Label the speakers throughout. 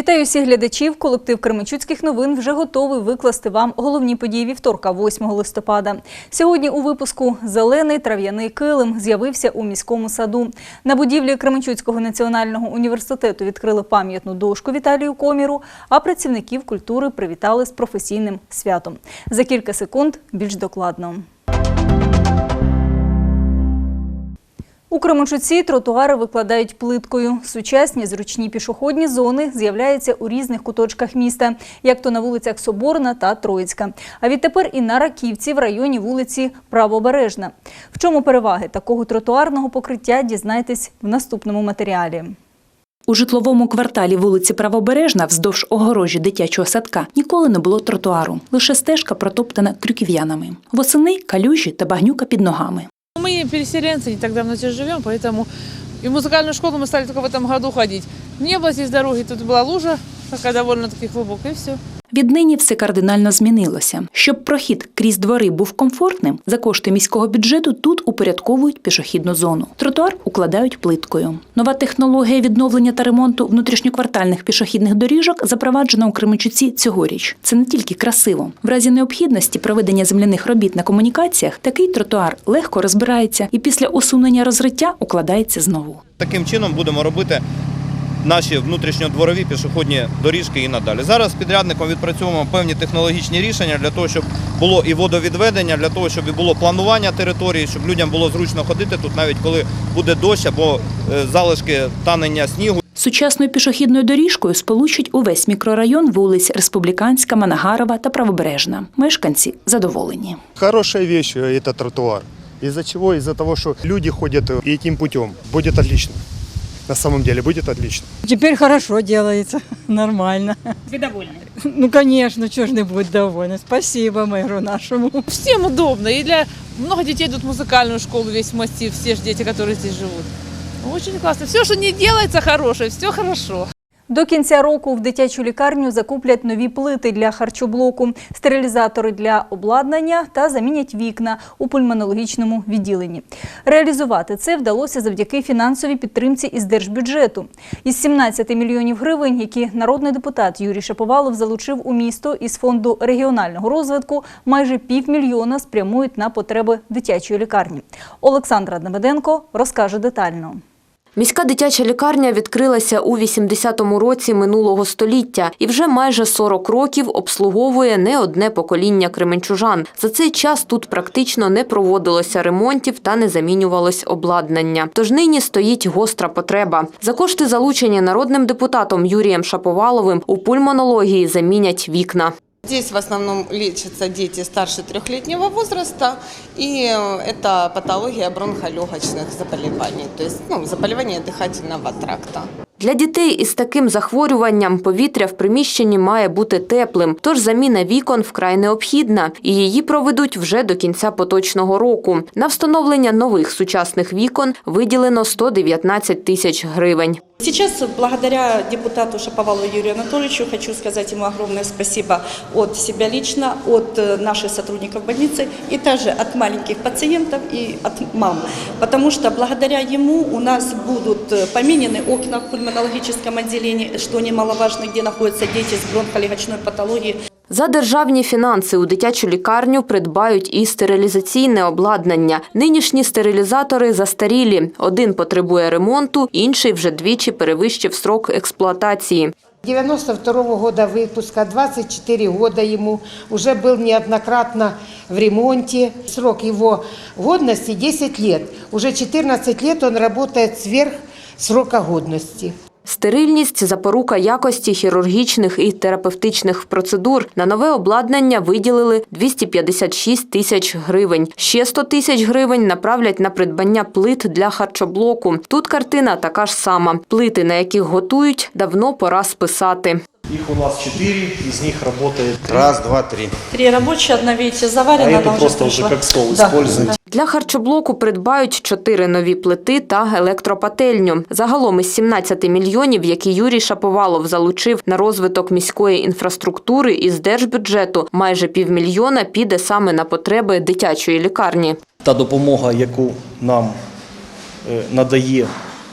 Speaker 1: Вітаю всіх глядачів. Колектив Кременчуцьких новин вже готовий викласти вам головні події вівторка, 8 листопада. Сьогодні у випуску зелений трав'яний килим з'явився у міському саду. На будівлі Кременчуцького національного університету відкрили пам'ятну дошку Віталію Коміру, а працівників культури привітали з професійним святом. За кілька секунд більш докладно. У Кременчуці тротуари викладають плиткою. Сучасні зручні пішохідні зони з'являються у різних куточках міста, як то на вулицях Соборна та Троїцька. А відтепер і на Раківці в районі вулиці Правобережна. В чому переваги такого тротуарного покриття дізнайтесь в наступному матеріалі.
Speaker 2: У житловому кварталі вулиці Правобережна вздовж огорожі дитячого садка ніколи не було тротуару, лише стежка протоптана крюків'янами. Восени калюжі та багнюка під ногами
Speaker 3: Мы переселенцы, не так давно здесь живем, поэтому и в музыкальную школу мы стали только в этом году ходить. Не было здесь дороги, тут была лужа, такая довольно-таки глубокая, и все.
Speaker 2: Віднині все кардинально змінилося. Щоб прохід крізь двори був комфортним, за кошти міського бюджету тут упорядковують пішохідну зону. Тротуар укладають плиткою. Нова технологія відновлення та ремонту внутрішньоквартальних пішохідних доріжок запроваджена у Кременчуці цьогоріч. Це не тільки красиво. В разі необхідності проведення земляних робіт на комунікаціях такий тротуар легко розбирається і після усунення розриття укладається знову.
Speaker 4: Таким чином будемо робити наші внутрішньодворові пішохідні доріжки і надалі. Зараз з підрядником відпрацьовуємо певні технологічні рішення для того, щоб було і водовідведення, для того, щоб і було планування території, щоб людям було зручно ходити тут, навіть коли буде дощ або е, залишки танення снігу.
Speaker 2: Сучасною пішохідною доріжкою сполучать увесь мікрорайон вулиць Республіканська, Манагарова та Правобережна. Мешканці задоволені.
Speaker 5: Хорошая вещь э, это тротуар. Из-за чего? Из-за того, что люди ходят э, этим путем. Будет отлично. На самом деле будет отлично.
Speaker 6: Теперь хорошо делается, нормально. Вы довольны? Ну, конечно, чего ж не быть довольны. Спасибо мэру нашему.
Speaker 3: Всем удобно, и для... Много детей идут в музыкальную школу, весь массив, все же дети, которые здесь живут. Очень классно. Все, что не делается хорошее, все хорошо.
Speaker 1: До кінця року в дитячу лікарню закуплять нові плити для харчоблоку, стерилізатори для обладнання та замінять вікна у пульмонологічному відділенні. Реалізувати це вдалося завдяки фінансовій підтримці із держбюджету. Із 17 мільйонів гривень, які народний депутат Юрій Шаповалов залучив у місто із фонду регіонального розвитку, майже півмільйона спрямують на потреби дитячої лікарні. Олександра Демеденко розкаже детально.
Speaker 7: Міська дитяча лікарня відкрилася у 80-му році минулого століття і вже майже 40 років обслуговує не одне покоління кременчужан. За цей час тут практично не проводилося ремонтів та не замінювалось обладнання. Тож нині стоїть гостра потреба. За кошти залучені народним депутатом Юрієм Шаповаловим у пульмонології замінять вікна.
Speaker 8: Здесь в основном лечатся дети старше трехлетнего возраста, и э, это патология бронхолегочных заболеваний, то есть ну, заболевания дыхательного тракта.
Speaker 7: Для дітей із таким захворюванням повітря в приміщенні має бути теплим, тож заміна вікон вкрай необхідна, і її проведуть вже до кінця поточного року. На встановлення нових сучасних вікон виділено 119 тисяч гривень.
Speaker 9: Сейчас, благодаря депутату Шаповалу Юрию Анатольевичу, хочу сказать ему огромное спасибо от себя лично, от э, наших сотрудников больницы и также от маленьких пациентов и от мам. Потому что благодаря ему у нас будут э, поменены окна в пульмонологическом отделении, что немаловажно, где находятся дети с бронхолегочной патологией.
Speaker 7: За державні фінанси у дитячу лікарню придбають і стерилізаційне обладнання. Нинішні стерилізатори застарілі. Один потребує ремонту, інший вже двічі перевищив срок експлуатації.
Speaker 10: 92 года выпуска, 24 года ему, уже был неоднократно в ремонте. Срок его годности 10 лет. Уже 14 лет он работает сверх срока годности.
Speaker 7: Стерильність – запорука якості хірургічних і терапевтичних процедур. На нове обладнання виділили 256 тисяч гривень. Ще 100 тисяч гривень направлять на придбання плит для харчоблоку. Тут картина така ж сама. Плити, на яких готують, давно пора списати.
Speaker 11: Их у нас четыре, из них работает
Speaker 5: Раз, два, три.
Speaker 9: Три рабочие, одна, видите,
Speaker 11: а
Speaker 9: заварена,
Speaker 11: просто уже как стол
Speaker 9: Да.
Speaker 7: Для харчоблоку придбають чотири нові плити та електропательню. Загалом із 17 мільйонів, які Юрій Шаповалов залучив на розвиток міської інфраструктури із держбюджету, майже півмільйона піде саме на потреби дитячої лікарні.
Speaker 11: Та допомога, яку нам е, надає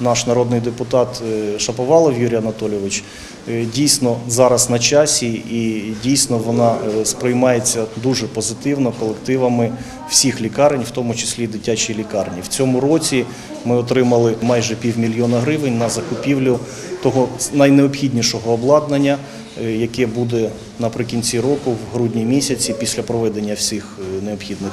Speaker 11: наш народний депутат е, Шаповалов Юрій Анатолійович, е, дійсно зараз на часі і дійсно вона е, сприймається дуже позитивно колективами всіх лікарень, в тому числі дитячій лікарні. В цьому році ми отримали майже півмільйона гривень на закупівлю того найнеобхіднішого обладнання, яке буде наприкінці року, в грудні місяці, після проведення всіх необхідних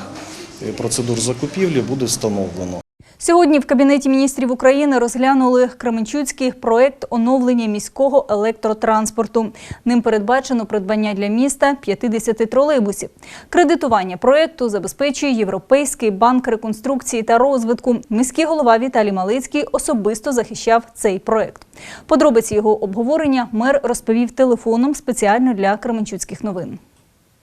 Speaker 11: процедур закупівлі, буде встановлено.
Speaker 1: Сьогодні в Кабінеті міністрів України розглянули Кременчуцький проект оновлення міського електротранспорту. Ним передбачено придбання для міста 50 тролейбусів. Кредитування проекту забезпечує Європейський банк реконструкції та розвитку. Міський голова Віталій Малицький особисто захищав цей проект. Подробиці його обговорення мер розповів телефоном спеціально для Кременчуцьких новин.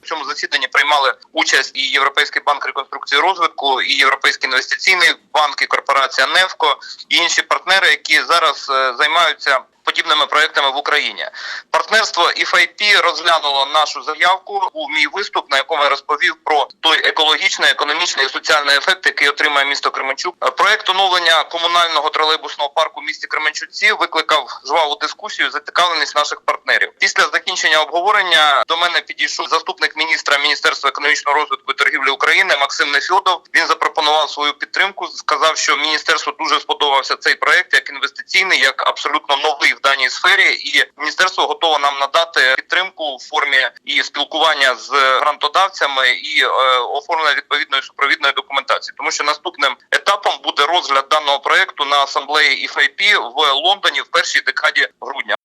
Speaker 4: Цьому засіданні приймали участь і Європейський банк реконструкції розвитку, і Європейський інвестиційний банк, і корпорація Невко, і інші партнери, які зараз е, займаються подібними проектами в Україні. Партнерство FIP розглянуло нашу заявку у мій виступ, на якому я розповів про той екологічний, економічний і соціальний ефект, який отримає місто Кременчук. Проект оновлення комунального тролейбусного парку в місті Кременчуці викликав жваву дискусію, зацікавленість наших партнерів. Після закінчення обговорення до мене підійшов заступник міністра Міністерства економічного розвитку і торгівлі України Максим Нефьодов. Він запропонував свою підтримку. Сказав, що міністерству дуже сподобався цей проект як інвестиційний, як абсолютно новий в даній сфері, і міністерство готове нам надати підтримку в формі і спілкування з грантодавцями і е, оформлення відповідної супровідної документації, тому що наступним етапом буде розгляд даного проекту на асамблеї FIP в Лондоні в першій декаді грудня.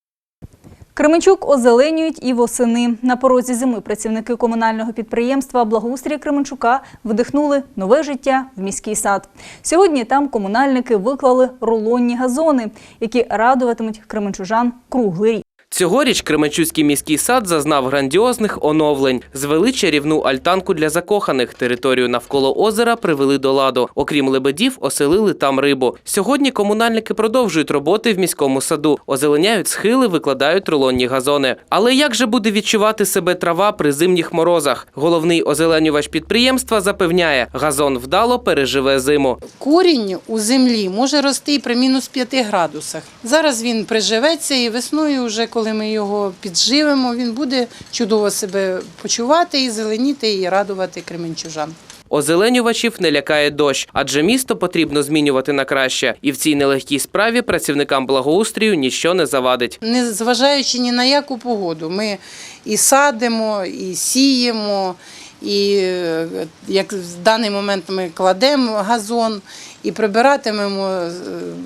Speaker 1: Кременчук озеленюють і восени. На порозі зими працівники комунального підприємства Благоустрій Кременчука вдихнули нове життя в міський сад. Сьогодні там комунальники виклали рулонні газони, які радуватимуть кременчужан круглий.
Speaker 12: Цьогоріч Кременчуцький міський сад зазнав грандіозних оновлень. Звели чарівну альтанку для закоханих. Територію навколо озера привели до ладу. Окрім лебедів, оселили там рибу. Сьогодні комунальники продовжують роботи в міському саду. Озеленяють схили, викладають рулонні газони. Але як же буде відчувати себе трава при зимніх морозах? Головний озеленювач підприємства запевняє, газон вдало переживе зиму.
Speaker 13: Корінь у землі може рости і при мінус 5 градусах. Зараз він приживеться і весною, вже коли ми його підживемо, він буде чудово себе почувати і зеленіти, і радувати кременчужан.
Speaker 12: Озеленювачів не лякає дощ, адже місто потрібно змінювати на краще. І в цій нелегкій справі працівникам благоустрію ніщо не завадить.
Speaker 13: Незважаючи ні на яку погоду, ми і садимо, і сіємо, і е, як в даний момент ми кладемо газон і прибиратимемо е,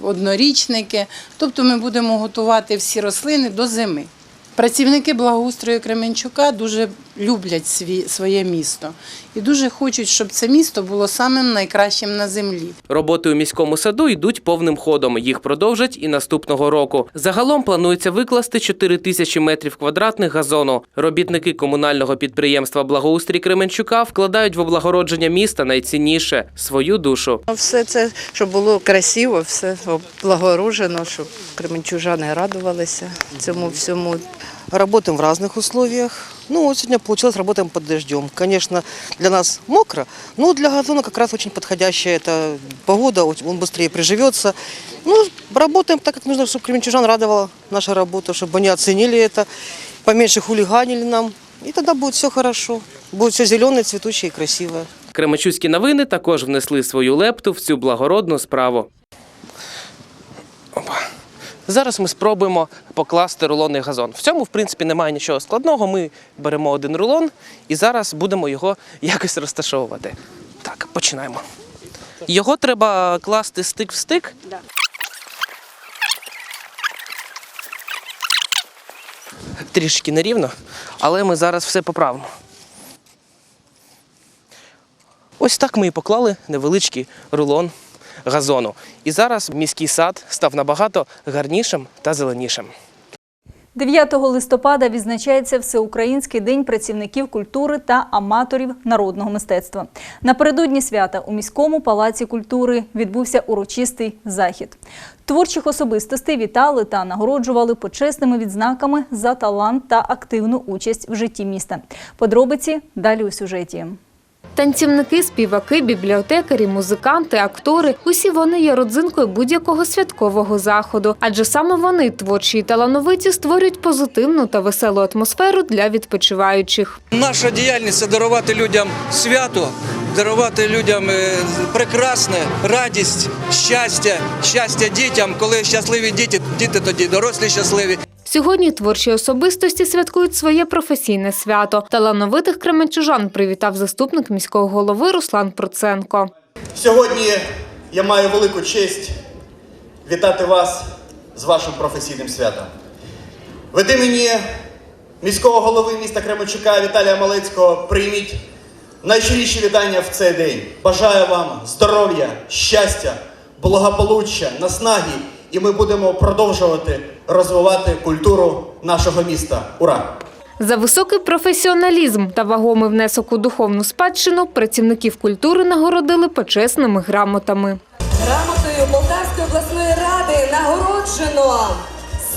Speaker 13: однорічники. Тобто ми будемо готувати всі рослини до зими. Працівники благоустрою Кременчука дуже люблять свій, своє місто і дуже хочуть, щоб це місто було самим найкращим на землі.
Speaker 12: Роботи у міському саду йдуть повним ходом. Їх продовжать і наступного року. Загалом планується викласти 4 тисячі метрів квадратних газону. Робітники комунального підприємства Благоустрій Кременчука вкладають в облагородження міста найцінніше свою душу.
Speaker 14: Все це, щоб було красиво, все облагорожено, щоб кременчужани радувалися цьому всьому.
Speaker 15: Работаем в разных условиях. Ну, вот сегодня получилось, работаем под дождем. Конечно, для нас мокро, но для газона как раз очень подходящая эта погода, он быстрее приживется. Ну, работаем так, как нужно, чтобы кременчужан радовала наша работа, чтобы они оценили это, поменьше хулиганили нам. И тогда будет все хорошо. Будет все зеленое, цветущее и красивое.
Speaker 12: Кременчуцькі новини також внесли свою лепту в цю благородну справу. Зараз ми спробуємо покласти рулонний газон. В цьому, в принципі, немає нічого складного. Ми беремо один рулон і зараз будемо його якось розташовувати. Так, починаємо. Його треба класти стик в стик. Трішки нерівно, але ми зараз все поправимо. Ось так ми і поклали невеличкий рулон газону. І зараз міський сад став набагато гарнішим та зеленішим.
Speaker 1: 9 листопада відзначається Всеукраїнський день працівників культури та аматорів народного мистецтва. Напередодні свята у міському палаці культури відбувся урочистий захід. Творчих особистостей вітали та нагороджували почесними відзнаками за талант та активну участь в житті міста. Подробиці далі у сюжеті.
Speaker 16: Танцівники, співаки, бібліотекарі, музиканти, актори усі вони є родзинкою будь-якого святкового заходу, адже саме вони, творчі і талановиті, створюють позитивну та веселу атмосферу для відпочиваючих.
Speaker 17: Наша діяльність це дарувати людям свято, дарувати людям е, прекрасне, радість, щастя, щастя дітям. Коли щасливі діти, діти тоді дорослі щасливі.
Speaker 16: Сьогодні творчі особистості святкують своє професійне свято. Талановитих кременчужан привітав заступник міського голови Руслан Проценко.
Speaker 18: Сьогодні я маю велику честь вітати вас з вашим професійним святом. Від імені міського голови міста Кременчука Віталія Малецького прийміть найщиріші вітання в цей день. Бажаю вам здоров'я, щастя, благополуччя, наснаги, і ми будемо продовжувати розвивати культуру нашого міста. Ура!
Speaker 16: За високий професіоналізм та вагомий внесок у духовну спадщину працівників культури нагородили почесними грамотами.
Speaker 19: Грамотою Полтавської обласної ради нагороджено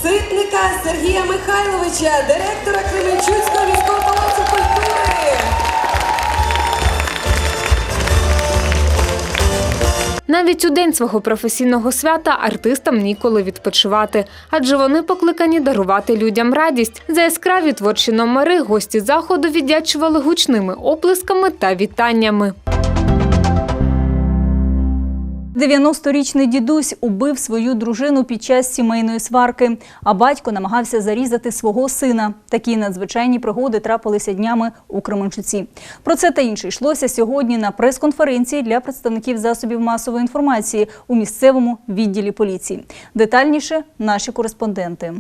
Speaker 19: ситника Сергія Михайловича, директора Кременчуцького
Speaker 16: Навіть у день свого професійного свята артистам ніколи відпочивати, адже вони покликані дарувати людям радість. За яскраві творчі номери гості заходу віддячували гучними оплесками та вітаннями.
Speaker 1: 90-річний дідусь убив свою дружину під час сімейної сварки, а батько намагався зарізати свого сина. Такі надзвичайні пригоди трапилися днями у Кременчуці. Про це та інше йшлося сьогодні на прес-конференції для представників засобів масової інформації у місцевому відділі поліції. Детальніше наші кореспонденти.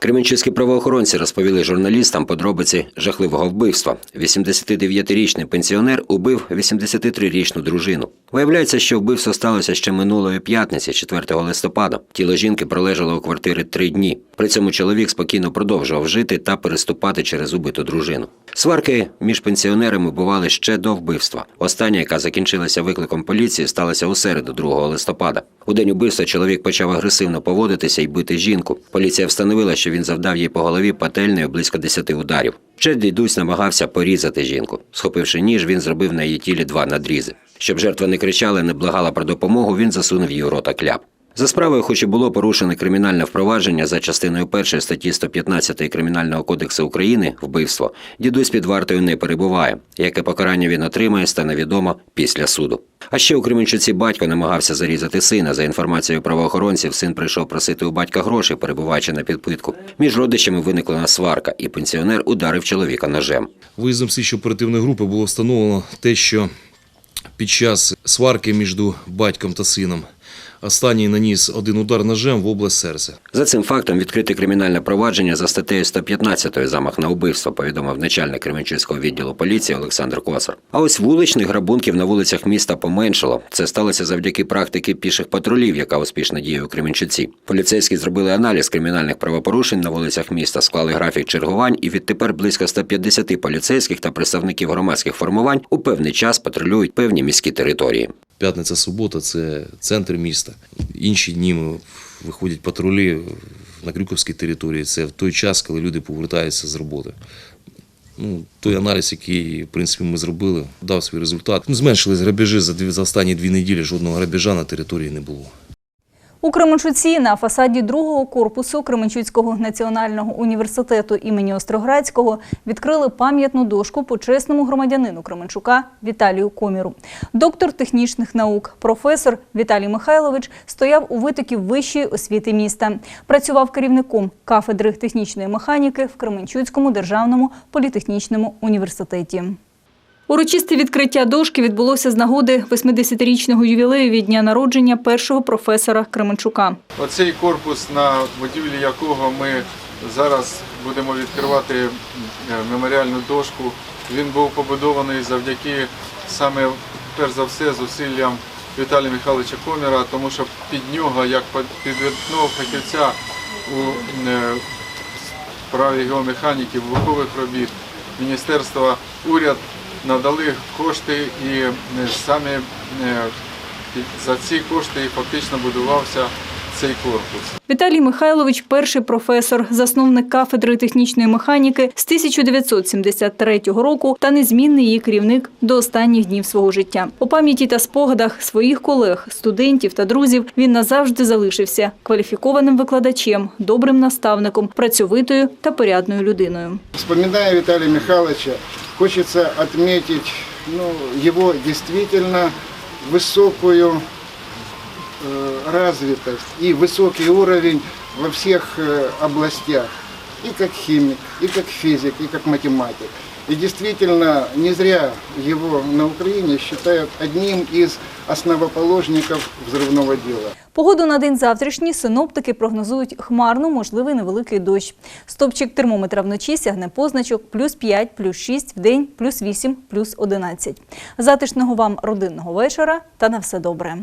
Speaker 20: Кременчуцькі правоохоронці розповіли журналістам подробиці жахливого вбивства. 89-річний пенсіонер убив 83-річну дружину. Виявляється, що вбивство сталося ще минулої п'ятниці, 4 листопада. Тіло жінки пролежало у квартирі три дні. При цьому чоловік спокійно продовжував жити та переступати через убиту дружину. Сварки між пенсіонерами бували ще до вбивства. Остання, яка закінчилася викликом поліції, сталася у середу, 2 листопада. У день убивства чоловік почав агресивно поводитися і бити жінку. Поліція встановила, що він завдав їй по голові пательнею близько 10 ударів. Ще дідусь намагався порізати жінку. Схопивши ніж, він зробив на її тілі два надрізи. Щоб жертва не кричала, не благала про допомогу, він засунув її у рота кляп. За справою, хоч і було порушене кримінальне впровадження за частиною першої статті 115 Кримінального кодексу України вбивство, дідусь під вартою не перебуває. Яке покарання він отримає, стане відомо після суду. А ще у Кременчуці батько намагався зарізати сина. За інформацією правоохоронців, син прийшов просити у батька гроші, перебуваючи на підпитку. Між родичами виникла сварка, і пенсіонер ударив чоловіка ножем.
Speaker 21: Виїздом слідчо оперативної групи було встановлено те, що під час сварки між батьком та сином останній наніс один удар ножем в область серця.
Speaker 20: За цим фактом відкрите кримінальне провадження за статтею 115 замах на вбивство, повідомив начальник Кременчуцького відділу поліції Олександр Косар. А ось вуличних грабунків на вулицях міста поменшало. Це сталося завдяки практики піших патрулів, яка успішно діє у Кременчуці. Поліцейські зробили аналіз кримінальних правопорушень на вулицях міста, склали графік чергувань, і відтепер близько 150 поліцейських та представників громадських формувань у певний час патрулюють певні міські території.
Speaker 21: П'ятниця, субота це центр міста. Інші дні виходять патрулі на Крюковській території. Це в той час, коли люди повертаються з роботи. Ну, той аналіз, який в принципі ми зробили, дав свій результат. Ну, зменшились грабежі за за останні дві неділі. Жодного грабежа на території не було.
Speaker 1: У Кременчуці на фасаді другого корпусу Кременчуцького національного університету імені Остроградського відкрили пам'ятну дошку почесному громадянину Кременчука Віталію Коміру. Доктор технічних наук, професор Віталій Михайлович стояв у витокі вищої освіти міста. Працював керівником кафедри технічної механіки в Кременчуцькому державному політехнічному університеті. Урочисте відкриття дошки відбулося з нагоди 80-річного ювілею від дня народження першого професора Кременчука.
Speaker 22: Оцей корпус, на будівлі якого ми зараз будемо відкривати е, меморіальну дошку, він був побудований завдяки саме перш за все зусиллям Віталія Михайловича Коміра, тому що під нього, як під відного фахівця у е, справі геомеханіки, вибухових робіт, міністерства, уряд надали кошти і саме за ці кошти фактично будувався цей корпус.
Speaker 1: Віталій Михайлович перший професор, засновник кафедри технічної механіки з 1973 року та незмінний її керівник до останніх днів свого життя. У пам'яті та спогадах своїх колег, студентів та друзів він назавжди залишився кваліфікованим викладачем, добрим наставником, працьовитою та порядною людиною.
Speaker 23: Вспоминая Виталия Михайловича, хочется отметить ну, его действительно высокую э, развитость и высокий уровень во всех э, областях. И как химик, и как физик, и как математик. И действительно, не зря его на Украине считают одним из основоположников взрывного дела.
Speaker 1: Погоду на день завтрашній синоптики прогнозують хмарну, можливий невеликий дощ. Стопчик термометра вночі сягне позначок плюс 5, плюс 6, в день плюс 8, плюс 11. Затишного вам родинного вечора та на все добре.